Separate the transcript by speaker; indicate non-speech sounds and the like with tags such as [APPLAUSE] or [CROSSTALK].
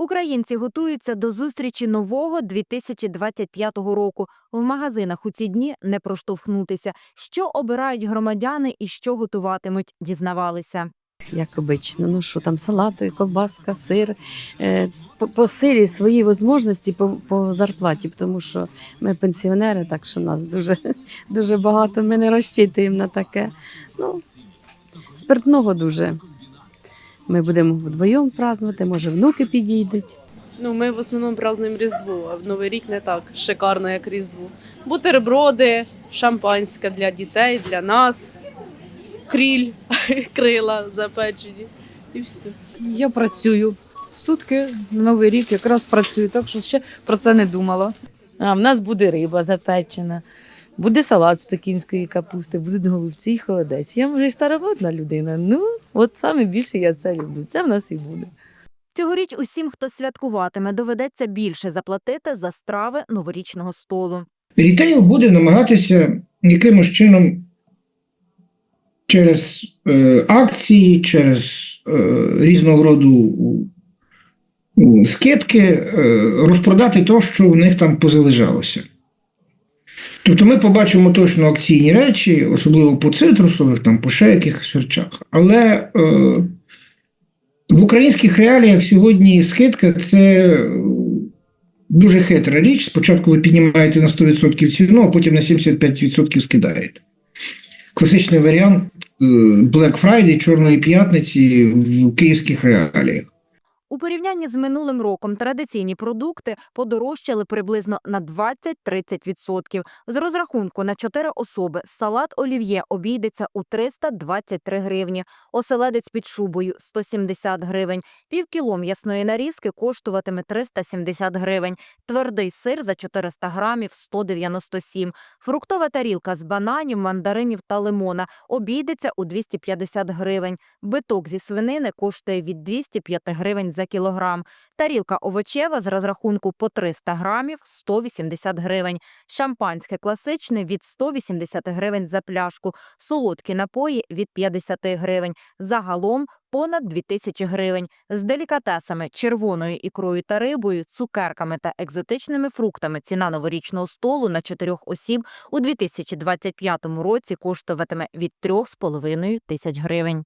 Speaker 1: Українці готуються до зустрічі нового 2025 року. В магазинах у ці дні не проштовхнутися. Що обирають громадяни і що готуватимуть, дізнавалися.
Speaker 2: як обично. Ну що там салати, ковбаска, сир. Е, По, по силі свої можливості по, по зарплаті, тому що ми пенсіонери, так що нас дуже, дуже багато. Ми не розчитуємо на таке. Ну, спиртного дуже. Ми будемо вдвоєм празднувати, може, внуки підійдуть.
Speaker 3: Ну, ми в основному празднуємо Різдво, а в Новий рік не так шикарно, як Різдво. Бутерброди, шампанське для дітей, для нас, кріль, [LAUGHS] крила запечені і все.
Speaker 4: Я працюю. Сутки на новий рік якраз працюю, так що ще про це не думала.
Speaker 5: А в нас буде риба запечена, буде салат з пекінської капусти, будуть голубці і холодець. Я може і староводна людина. Ну, от саме більше я це люблю. Це в нас і буде.
Speaker 1: Цьогоріч усім, хто святкуватиме, доведеться більше заплатити за страви новорічного столу.
Speaker 6: Рітейл буде намагатися якимось чином через е, акції, через е, різного роду скидки е, розпродати те, що в них там позалежалося. Тобто ми побачимо точно акційні речі, особливо по цитрусових, там, по ще якихось речах. Але е, в українських реаліях сьогодні скидка це дуже хитра річ. Спочатку ви піднімаєте на 100% ціну, а потім на 75% скидаєте. Класичний варіант е, Black Friday, Чорної п'ятниці в київських реаліях.
Speaker 1: У порівнянні з минулим роком традиційні продукти подорожчали приблизно на 20-30%. З розрахунку на 4 особи салат олів'є обійдеться у 323 гривні, оселедець під шубою – 170 гривень, півкіло м'ясної нарізки коштуватиме 370 гривень, твердий сир за 400 грамів – 197, фруктова тарілка з бананів, мандаринів та лимона обійдеться у 250 гривень, биток зі свинини коштує від 205 гривень за кілограм, тарілка овочева з розрахунку по 300 грамів – 180 гривень, шампанське класичне від 180 гривень за пляшку, солодкі напої від 50 гривень, загалом понад 2000 гривень. З делікатесами, червоною ікрою та рибою, цукерками та екзотичними фруктами. Ціна новорічного столу на чотирьох осіб у 2025 році коштуватиме від 3,5 тисяч гривень.